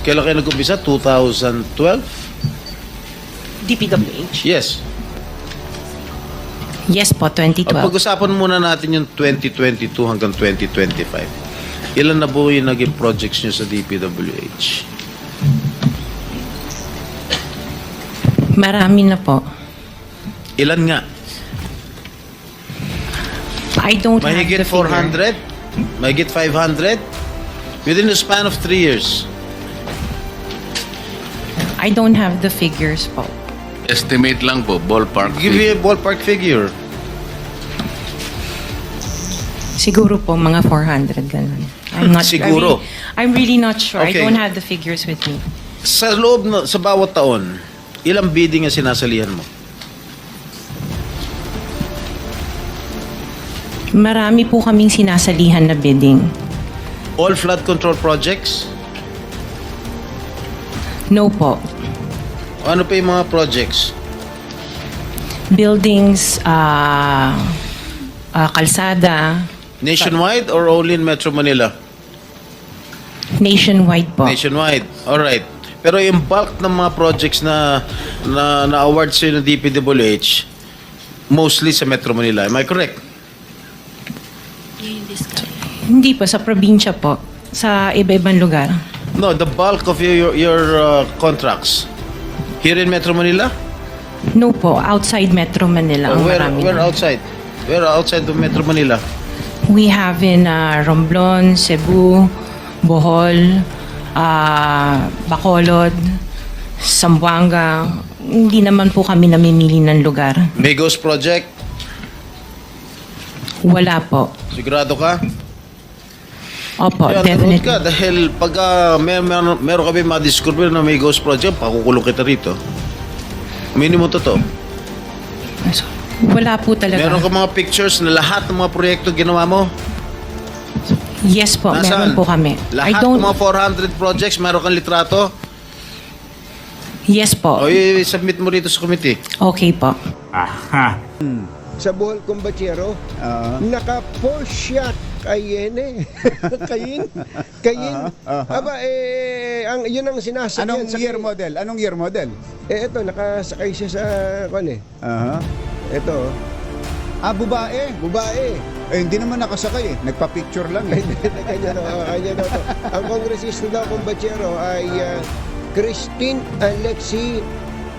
Kailan kayo nag-umpisa? 2012? DPWH? Yes. Yes po, Ang 2012. pag-usapan muna natin yung 2022 hanggang 2025. Ilan na po yung naging projects nyo sa DPWH? Marami na po. Ilan nga? I don't Mahigit have the figure. 400? Mahigit 500? Within the span of 3 years. I don't have the figures po. Estimate lang po, ballpark. Give me a ballpark figure. Siguro po mga 400 ganun. I'm not Siguro. I'm really, I'm really not sure. Okay. I don't have the figures with me. Sa loob, na, sa bawat taon, ilang bidding ang sinasalihan mo? Marami po kaming sinasalihan na bidding. All flood control projects? No po. Ano pa yung mga projects? Buildings, ah ah, kalsada, Nationwide or only in Metro Manila? nationwide po. Nationwide. Alright. Pero yung bulk ng mga projects na na, na award ng DPWH, mostly sa Metro Manila. Am I correct? Hindi po, sa probinsya po. Sa iba-ibang lugar. No, the bulk of your, your, your uh, contracts. Here in Metro Manila? No po, outside Metro Manila. ang where, marami where na. outside? Where outside of Metro Manila? We have in uh, Romblon, Cebu, Bohol, uh, Bacolod, Zamboanga. Hindi naman po kami namimili ng lugar. Migos Project? Wala po. Sigurado ka? Opo, Kaya nanood definitely. ka dahil pag uh, may, may, meron kami ma-discover na may ghost project, pakukulong kita rito. Minimum totoo. Wala po talaga. Meron ka mga pictures na lahat ng mga proyekto ginawa mo? Yes po, meron po kami. I Lahat don't... ng mga 400 projects, meron kang litrato? Yes po. O i-submit mo rito sa committee. Okay po. sa Bohol Combachero, naka-Porsche Cayenne. Kayin? Kayin? Aba, eh, ang, yun ang sinasakyan. Anong sa- year model? Anong year model? Eh, ito, nakasakay siya sa, kwan eh. Aha. Ito, oh. Ah, babae. babae. Eh, hindi naman nakasakay eh. Nagpa-picture lang eh. kanya na, kanya na to. Ang kongresista daw Combachero ay ah, Christine Alexi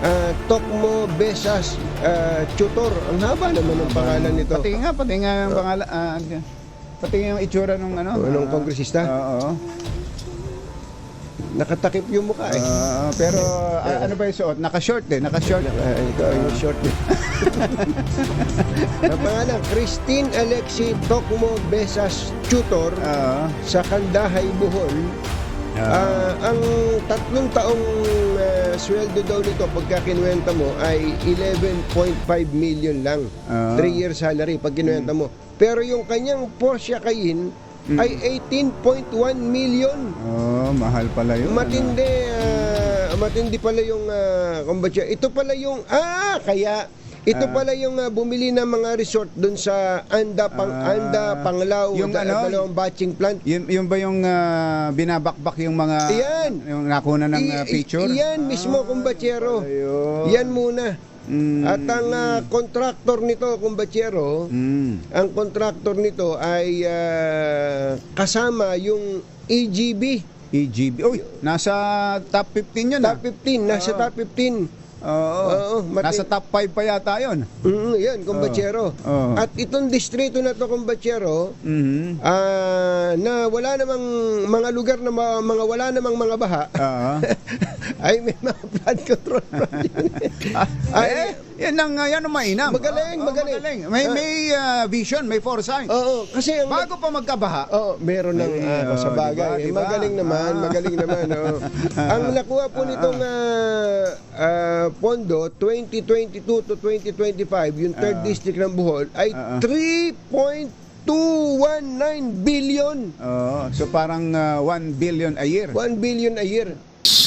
ah, Tokmo Besas ah, Tutor. Ang haba naman ng pangalan nito. Pati nga, pati nga yung pangalan. ah, pati nga yung itsura nung ano. Oh, nung ah, kongresista? Oo. Nakatakip yung mukha eh. Ah, pero ah, ano ba yung suot? Naka-short eh. Naka-short. Ah, ikaw yung short niya. Ang pangalan, Christine Alexi Tokmo Besas Tutor Oo. sa Kandahay, Bohol. Ah, ang tatlong taong ah, sweldo daw nito pagka kinuwenta mo ay 11.5 million lang. Ah. 3 year salary pag kinuwenta mo. Pero yung kanyang Porsche Cayenne ay 18.1 million. Oh, mahal pala yun. Matindi, ah, matindi pala yung uh, kumbaga. Ito pala yung ah kaya ito Ah. pala yung ah, bumili ng mga resort doon sa Anda Pang Ah. Anda Panglao, Yung da- ano? dalawang batching plant. Yun, yun ba yung ah, binabakbak yung mga Yan. yung nakuna ng I- ah, i- picture? Yan mismo, kumbachero. Ayun. Yan muna. Mm. At ang ah, contractor nito, kumbachero, Mm. ang contractor nito ay ah, kasama yung EGB. EGB. Uy, nasa top 15 yun ah. Top 15, nasa top 15. Oo. Oo, mati- Nasa top 5 pa yata yun. Mm, yan, kumbachero. Oo. At itong distrito na to, kumbachero, Mhm. ah, na wala namang mga lugar na ma- mga wala namang mga baha, Oo. ay may mga flood control project. Ah, Ay, eh, yan ang, uh, yan ang mainam. Magaling, Oo, magaling. May, Ah. may uh, vision, may foresight. Oo, kasi ang Bago pa magkabaha. Oo, meron ng ah, oh, sa bagay. diba, Eh, diba? Magaling naman, Ah. magaling naman. oo. Ang nakuha po nitong ah, ah, pondo 2022 to 2025, yung third Ah. district ng Bohol ay Ah, ah. 3.219 billion. Oo, so parang uh, 1 billion a year. 1 billion a year.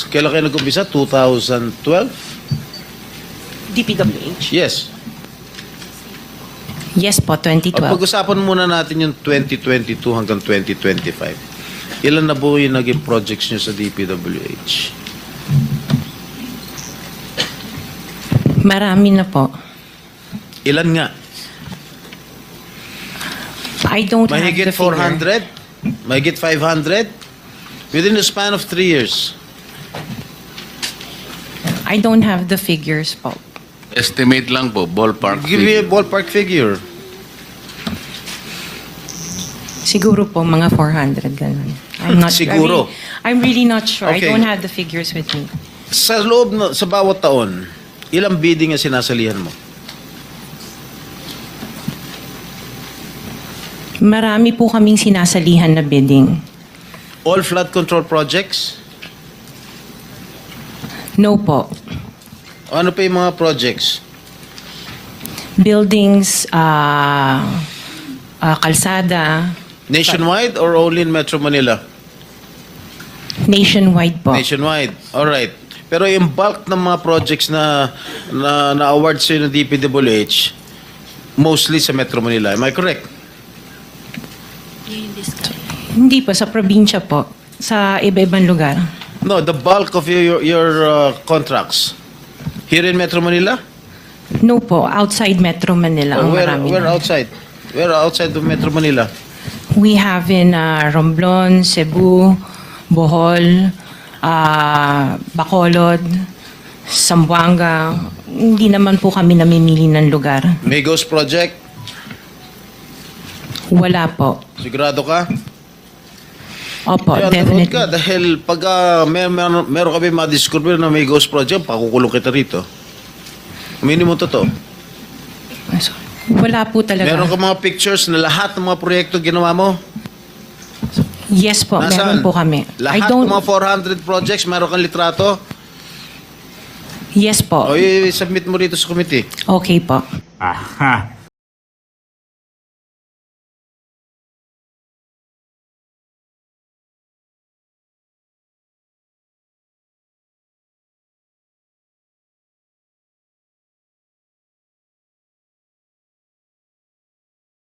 Kailan kayo nag-umpisa? 2012? DPWH? Yes. Yes po, At 2012. pag-usapan muna natin yung 2022 hanggang 2025. Ilan na po yung naging projects nyo sa DPWH? Marami na po. Ilan nga? I don't have Mahigit the figure. 400? Mahigit 500? Within the span of three years. I don't have the figures po. Estimate lang po, ballpark Give me a figure. ballpark figure. Siguro po mga 400 ganun. I'm not Siguro. I really, I'm really not sure. Okay. I don't have the figures with me. Sa loob, na, sa bawat taon, ilang bidding ang sinasalihan mo? Marami po kaming sinasalihan na bidding. All flood control projects? No po. Ano pa yung mga projects? Buildings, ah ah, kalsada, Nationwide or only in Metro Manila? nationwide po. Nationwide. All right. Pero yung bulk ng mga projects na na, na award sa ng DPWH mostly sa Metro Manila. Am I correct? Hindi po, sa probinsya po. Sa iba-ibang lugar. No, the bulk of your your uh, contracts here in Metro Manila? No po, outside Metro Manila Or ang where marami where na. outside? Where outside of Metro Manila? We have in ah, Romblon, Cebu, Bohol, ah, Bacolod, Zamboanga. Hindi naman po kami namimili ng lugar. Migos project? Wala po. Sigurado ka? Opo, Kaya nanood definitely. ka dahil pag uh, mer mer meron kami ma-discover na may ghost project, pakukulong kita rito. Minimum totoo. Wala po talaga. Meron ka mga pictures na lahat ng mga proyekto ginawa mo? Yes po, meron po kami. I Lahat don't, ng mga 400 projects, meron kang litrato? yes po. O i-submit mo rito sa committee. Okay po. Aha.